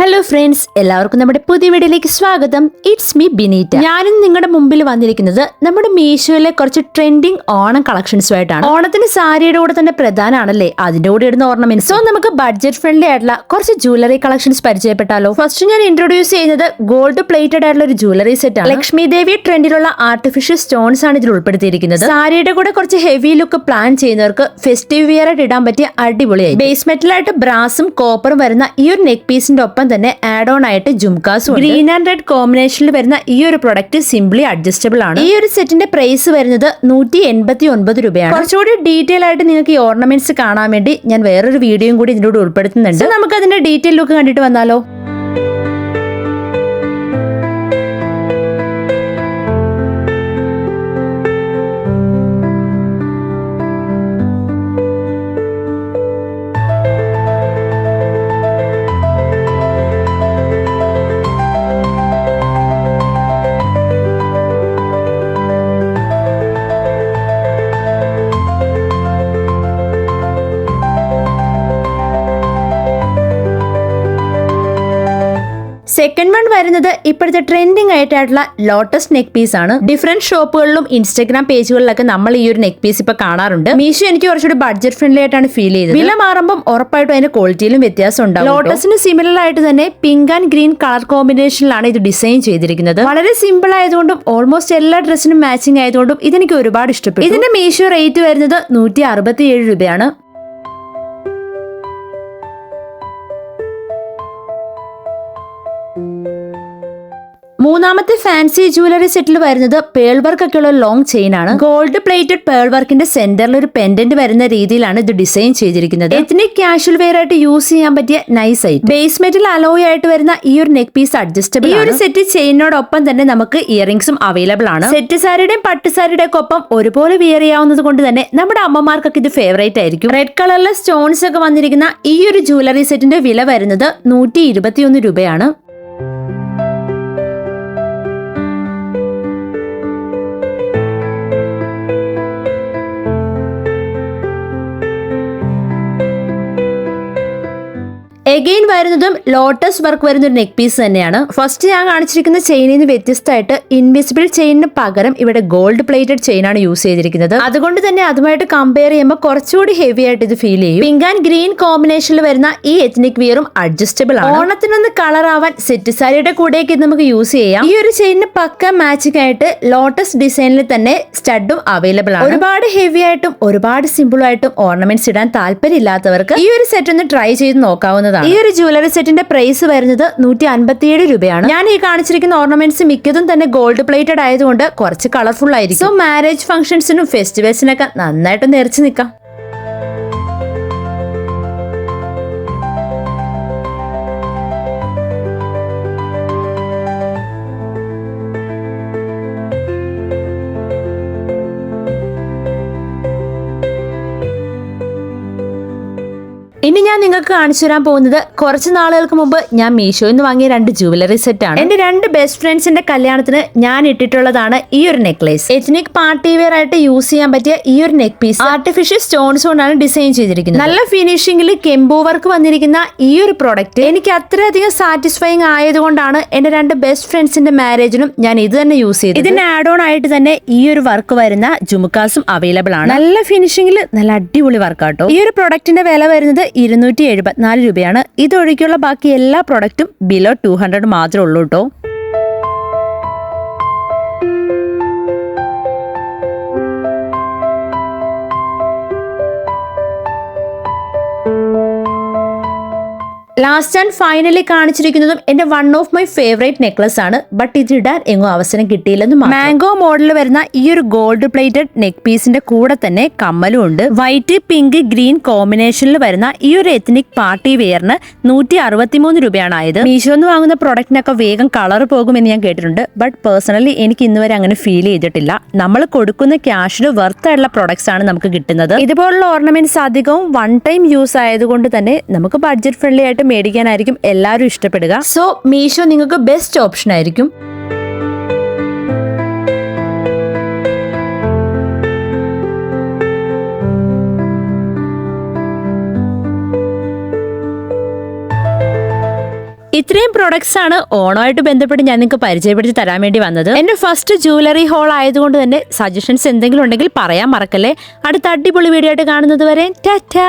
Hello friends എല്ലാവർക്കും നമ്മുടെ പുതിയ വീഡിയോയിലേക്ക് സ്വാഗതം. ഇറ്റ്സ് മീ ബിനീറ്റ ഞാനും നിങ്ങളുടെ മുമ്പിൽ വന്നിരിക്കുന്നത് നമ്മുടെ മീഷോയിലെ കുറച്ച് ട്രെൻഡിങ് ഓണം കളക്ഷൻസുമായിട്ടാണ്. ഓണത്തിന് സാരിയുടെ കൂടെ തന്നെ പ്രധാനമാണല്ലേ? അതിന്റെ കൂടെ ഇടുന്ന ഓർണമെന്റ് സോ നമുക്ക് ബഡ്ജറ്റ് ഫ്രണ്ട്ലി ആയിട്ടുള്ള കുറച്ച് ജ്വല്ലറി കളക്ഷൻസ് പരിചയപ്പെട്ടാലോ? ഫസ്റ്റ് ഞാൻ ഇൻട്രൊഡ്യൂസ് ചെയ്യുന്നത് ഗോൾഡ് പ്ലേറ്റഡ് ആയിട്ടുള്ള ഒരു ജ്വല്ലറി സെറ്റ് ലക്ഷ്മി ദേവി ട്രെൻഡിലുള്ള ആർട്ടിഫിഷ്യൽ സ്റ്റോൺസ് ആണ് ഇതിൽ ഉൾപ്പെടുത്തിയിരിക്കുന്നത്. സാരിയുടെ കൂടെ കുറച്ച് ഹെവി ലുക്ക് പ്ലാൻ ചെയ്യുന്നവർക്ക് ഫെസ്റ്റീവ് വിയർ ആയിട്ട് ഇടാൻ പറ്റിയ അടിപൊളിയായി ബേസ് മെറ്റലായിട്ട് ബ്രാസും കോപ്പറും വരുന്ന ഈ ഒരു നെക്ക് പീസിന്റെ ഒപ്പം തന്നെ ആഡ് ഓൺ ആയിട്ട് ജുംകാസും ഗ്രീൻ ആൻഡ് റെഡ് കോമ്പിനേഷനിൽ വരുന്ന ഈ ഒരു പ്രൊഡക്റ്റ് സിംപ്ലി അഡ്ജസ്റ്റബിൾ ആണ്. ഈ ഒരു സെറ്റിന്റെ പ്രൈസ് വരുന്നത് നൂറ്റി എൺപത്തി ഒൻപത് രൂപയാണ്. കുറച്ചുകൂടി ഡീറ്റെയിൽ ആയിട്ട് നിങ്ങൾക്ക് ഈ ഓർണമെന്റ്സ് കാണാൻ വേണ്ടി ഞാൻ വേറൊരു വീഡിയോയും കൂടി ഇതിനോട് ഉൾപ്പെടുത്തുന്നുണ്ട്. നമുക്ക് അതിന്റെ ഡീറ്റെയിൽ ലുക്ക് കണ്ടിട്ട് വന്നാലോ? സെക്കൻഡ് വൺ വരുന്നത് ഇപ്പോഴത്തെ ട്രെൻഡിങ് ആയിട്ടുള്ള ലോട്ടസ് നെക്ക് പീസ് ആണ്. ഡിഫറെന്റ് ഷോപ്പുകളിലും ഇൻസ്റ്റാഗ്രാം പേജുകളിലൊക്കെ നമ്മൾ ഈ ഒരു നെക്ക് പീസ് ഇപ്പൊ കാണാറുണ്ട്. മീഷോ എനിക്ക് കുറച്ചുകൂടി ബഡ്ജറ്റ് ഫ്രണ്ട്ലി ആയിട്ടാണ് ഫീൽ ചെയ്തത്. വില മാറുമ്പോൾ ഉറപ്പായിട്ടും അതിന്റെ ക്വാളിറ്റിയിലും വ്യത്യാസം ഉണ്ടാവും ലോട്ടസിന് സിമിലർ ആയിട്ട് തന്നെ പിങ്ക് ആൻഡ് ഗ്രീൻ കളർ കോമ്പിനേഷനിലാണ് ഇത് ഡിസൈൻ ചെയ്തിരിക്കുന്നത്. വളരെ സിമ്പിൾ ആയതുകൊണ്ടും ഓൾമോസ്റ്റ് എല്ലാ ഡ്രസ്സിനും മാച്ചിങ് ആയതുകൊണ്ടും ഇതെനിക്ക് ഒരുപാട് ഇഷ്ടപ്പെട്ടു. ഇതിന്റെ മീഷോ റേറ്റ് വരുന്നത് നൂറ്റി രൂപയാണ്. മൂന്നാമത്തെ ഫാൻസി ജുവലറി സെറ്റിൽ വരുന്നത് പേൾ വർക്ക് ഒക്കെ ഉള്ള ലോങ് ചെയിൻ ആണ്. ഗോൾഡ് പ്ലേറ്റഡ് പേൾ വർക്കിന്റെ സെന്ററിൽ ഒരു പെൻഡന്റ് വരുന്ന രീതിയിലാണ് ഇത് ഡിസൈൻ ചെയ്തിരിക്കുന്നത്. എത്നിക് കാഷ്വൽ വെയർ ആയിട്ട് യൂസ് ചെയ്യാൻ പറ്റിയ നൈസ് ആയിട്ട് ബേസ് മെറ്റൽ അലോയ് ആയിട്ട് വരുന്ന ഈ ഒരു നെക്ക് പീസ് അഡ്ജസ്റ്റബിൾ ഈ ഒരു സെറ്റ് ചെയിനോടൊപ്പം തന്നെ നമുക്ക് ഇയറിംഗ്സും അവൈലബിൾ ആണ്. സെറ്റ് സാരിയുടെയും പട്ട് സാരിയുടെ ഒക്കെ ഒപ്പം ഒരുപോലെ വിയർ ചെയ്യാവുന്നത് കൊണ്ട് തന്നെ നമ്മുടെ അമ്മമാർക്കൊക്കെ ഇത് ഫേവറേറ്റ് ആയിരിക്കും. റെഡ് കളറിലെ സ്റ്റോൺസ് ഒക്കെ വന്നിരിക്കുന്ന ഈ ഒരു ജുവലറി സെറ്റിന്റെ വില വരുന്നത് നൂറ്റി രൂപയാണ്. എഗെയിൻ വരുന്നതും ലോട്ടസ് വർക്ക് വരുന്ന ഒരു നെക്ക് പീസ് തന്നെയാണ്. ഫസ്റ്റ് ഞാൻ കാണിച്ചിരിക്കുന്ന ചെയിനിൽ നിന്ന് വ്യത്യസ്തമായിട്ട് ഇൻവിസിബിൾ ചെയിനിന് പകരം ഇവിടെ ഗോൾഡ് പ്ലേറ്റഡ് ചെയിൻ ആണ് യൂസ് ചെയ്തിരിക്കുന്നത്. അതുകൊണ്ട് തന്നെ അതുമായിട്ട് കമ്പയർ ചെയ്യുമ്പോൾ കുറച്ചുകൂടി ഹെവി ആയിട്ട് ഇത് ഫീൽ ചെയ്യും. പിങ്ക് ആൻഡ് ഗ്രീൻ കോമ്പിനേഷനിൽ വരുന്ന ഈ എത്നിക് വിയറും അഡ്ജസ്റ്റബിൾ ആണ്. ഓണത്തിനൊന്ന് കളർ ആവാൻ സെറ്റ് സാരിയുടെ കൂടെയൊക്കെ ഇത് നമുക്ക് യൂസ് ചെയ്യാം. ഈ ഒരു ചെയിനിന് പക്ക മാച്ചിങ് ആയിട്ട് ലോട്ടസ് ഡിസൈനിൽ തന്നെ സ്റ്റഡും അവൈലബിൾ ആണ്. ഒരുപാട് ഹെവി ആയിട്ടും ഒരുപാട് സിമ്പിൾ ആയിട്ടും ഓർണമെന്റ്സ് ഇടാൻ താല്പര്യമില്ലാത്തവർക്ക് ഈ ഒരു സെറ്റ് ഒന്ന് ട്രൈ ചെയ്ത് നോക്കാവുന്നതാണ്. ഈ ഒരു ജ്വല്ലറി സെറ്റിന്റെ പ്രൈസ് വരുന്നത് നൂറ്റി അൻപത്തിയേഴ് രൂപയാണ്. ഞാൻ ഈ കാണിച്ചിരിക്കുന്ന ഓർണമെന്റ്സ് മിക്കതും തന്നെ ഗോൾഡ് പ്ലേറ്റഡ് ആയതുകൊണ്ട് കുറച്ച് കളർഫുൾ ആയിരിക്കും. സോ മാരേജ് ഫംഗ്ഷൻസിനും ഫെസ്റ്റിവൽസിനൊക്കെ നന്നായിട്ട് നിറച്ചു നിൽക്കാം. ഞാൻ നിങ്ങൾക്ക് കാണിച്ചു തരാൻ പോകുന്നത് കുറച്ച് നാളുകൾക്ക് മുമ്പ് ഞാൻ മീഷോയിൽ നിന്ന് വാങ്ങിയ രണ്ട് ജുവലറി സെറ്റ് ആണ്. എന്റെ രണ്ട് ബെസ്റ്റ് ഫ്രണ്ട്സിന്റെ കല്യാണത്തിന് ഞാൻ ഇട്ടിട്ടുള്ളതാണ് ഈ ഒരു നെക്ലേസ് എത്നിക് പാർട്ടി വെയർ ആയിട്ട് യൂസ് ചെയ്യാൻ പറ്റിയ ഈ ഒരു നെക്ക് പീസ് ആർട്ടിഫിഷ്യൽ സ്റ്റോൺസ് കൊണ്ടാണ് ഡിസൈൻ ചെയ്തിരിക്കുന്നത്. നല്ല ഫിനിഷിംഗിൽ കെമ്പോ വർക്ക് വന്നിരിക്കുന്ന ഈ ഒരു പ്രൊഡക്റ്റ് എനിക്ക് അത്രയധികം സാറ്റിസ്ഫൈങ് ആയതുകൊണ്ടാണ് എന്റെ രണ്ട് ബെസ്റ്റ് ഫ്രണ്ട്സിന്റെ മാരേജിനും ഞാൻ ഇത് തന്നെ യൂസ് ചെയ്തത്. ഇതിന് ആഡ് ഓൺ ആയിട്ട് തന്നെ ഈ ഒരു വർക്ക് വരുന്ന ജുമുക്കാസും അവൈലബിൾ ആണ്. നല്ല ഫിനിഷിംഗിൽ നല്ല അടിപൊളി വർക്കാട്ടോ ഈ ഒരു പ്രൊഡക്റ്റിന്റെ വില വരുന്നത് ഇരുന്നൂറ്റി എഴുപത്തിനാല് രൂപയാണ്. ഇതൊഴികെയുള്ള ബാക്കി എല്ലാ പ്രൊഡക്റ്റും ബിലോ ടു ഹൺഡ്രഡ് മാത്രമേ ഉള്ളൂ കേട്ടോ ലാസ്റ്റ് ആൻഡ് ഫൈനലി കാണിച്ചിരിക്കുന്നതും എന്റെ one of my favourite necklace ആണ്. ബട്ട് ഇത് ഇടാൻ എങ്ങും അവസരം കിട്ടിയില്ലെന്ന് മാംഗോ മോഡൽ വരുന്ന ഈ ഒരു ഗോൾഡ് പ്ലേറ്റഡ് നെക്ക് പീസിന്റെ കൂടെ തന്നെ കമ്മലും ഉണ്ട്. വൈറ്റ് പിങ്ക് ഗ്രീൻ കോമ്പിനേഷനിൽ വരുന്ന ഈ ഒരു എത്നിക് പാർട്ടി വെയറിന് നൂറ്റി അറുപത്തിമൂന്ന് രൂപയാണ് ആയത്. മീഷോ എന്ന് വാങ്ങുന്ന പ്രൊഡക്റ്റിനൊക്കെ വേഗം കളർ പോകുമെന്ന് ഞാൻ കേട്ടിട്ടുണ്ട്. ബട്ട് പേഴ്സണലി എനിക്ക് ഇന്ന് വരെ അങ്ങനെ ഫീൽ ചെയ്തിട്ടില്ല. നമ്മൾ കൊടുക്കുന്ന ക്യാഷിന് വർത്ത് ആയിട്ടുള്ള പ്രൊഡക്ട്സ് ആണ് നമുക്ക് കിട്ടുന്നത്. ഇതുപോലുള്ള ഓർണമെന്റ്സ് അധികവും വൺ ടൈം യൂസ് ആയതുകൊണ്ട് തന്നെ നമുക്ക് ബഡ്ജറ്റ് ഫ്രണ്ട്ലി ആയിട്ട് മേടിക്കാനായിരിക്കും എല്ലാവരും ഇഷ്ടപ്പെടുക. സോ മീഷോ നിങ്ങൾക്ക് ബെസ്റ്റ് ഓപ്ഷൻ ആയിരിക്കും. ഇത്രയും പ്രൊഡക്ട്സ് ആണ് ഓണമായിട്ട് ബന്ധപ്പെട്ട് ഞാൻ നിങ്ങൾക്ക് പരിചയപ്പെടുത്തി തരാൻ വേണ്ടി വന്നത്. എന്റെ ഫസ്റ്റ് ജുവലറി ഹോൾ ആയതുകൊണ്ട് തന്നെ സജഷൻസ് എന്തെങ്കിലും ഉണ്ടെങ്കിൽ പറയാൻ മറക്കല്ലേ. അടുത്ത അടിപൊളി വീഡിയോ ആയിട്ട് കാണുന്നത് വരെ ടാറ്റാ